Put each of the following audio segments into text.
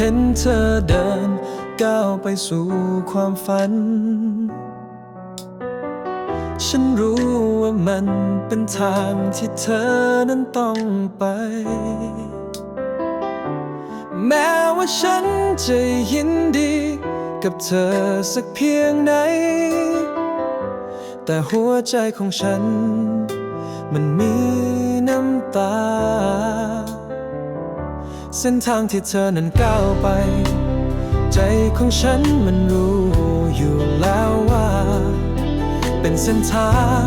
ห็นเธอเดินก้าวไปสู่ความฝัน ฉันรู้ว่ามันเป็นทางที่เธอนั้นต้องไป แม้ว่าฉันจะยินดี กับเธอสักเพียงไหน แต่หัวใจของฉัน มันมีน้ำตา ส้นทางที่เธอนั้นก้าวไป ใจของฉันมันรู้อยู่แล้วว่า เป็นเส้นทาง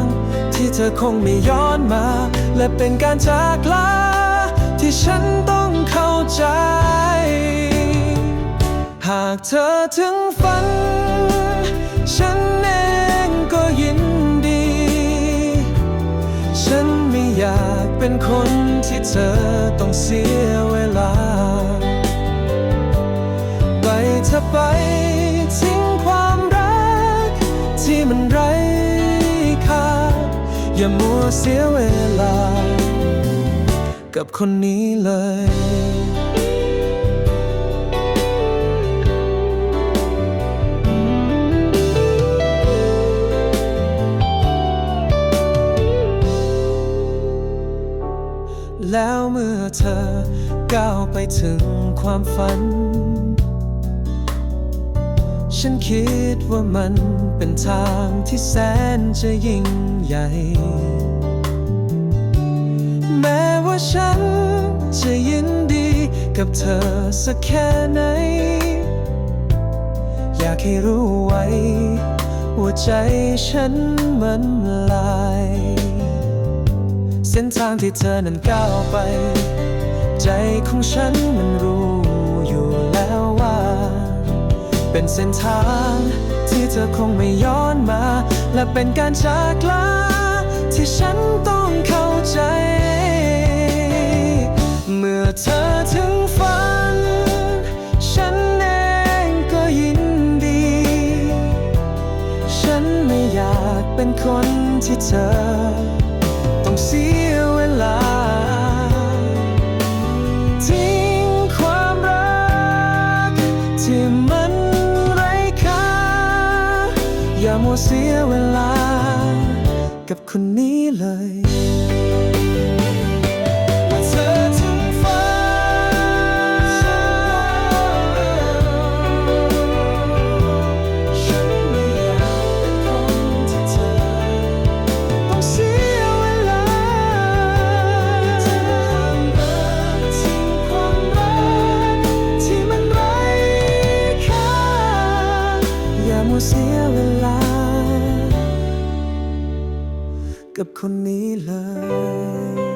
ที่เธอคงไม่ย้อนมา และเป็นการจากลาที่ฉันต้องเข้าใจ หากเธอถึงฝัน ฉันเองก็ยินดี ฉันไม่อยากเป็นคนที่เธอต้องเสีย ไปเธอไปทิ้งความรัก ที่มันไร้ค่า อย่ามัวเสียเวลา กับคนนี้เลย แล้วเมื่อเธอก้าวไปถึงความฝัน ฉันคิดว่ามันเป็นทางที่แสนจะยิ่งใหญ่ แม้ว่าฉันจะยินดีกับเธอสักแค่ไหน อยากให้รู้ไว้ว่าใจฉันมันลาย ส้นทางที่เธอนั้นก้าวไป ใจของฉันมันรู้อยู่แล้วว่า เป็นเส้นทางที่เธอคงไม่ย้อนมา และเป็นการจากลาที่ฉันต้องเข้าใจ เมื่อเธอถึงฝัน ฉันเองก็ยินดี ฉันไม่อยากเป็นคนที่เธอ ต้องเสียเวลา ทิ้งความรัก ที่มันไร้ค่า อย่ามัวเสียเวลา กับคนนี้เลย กับคนนี้เลย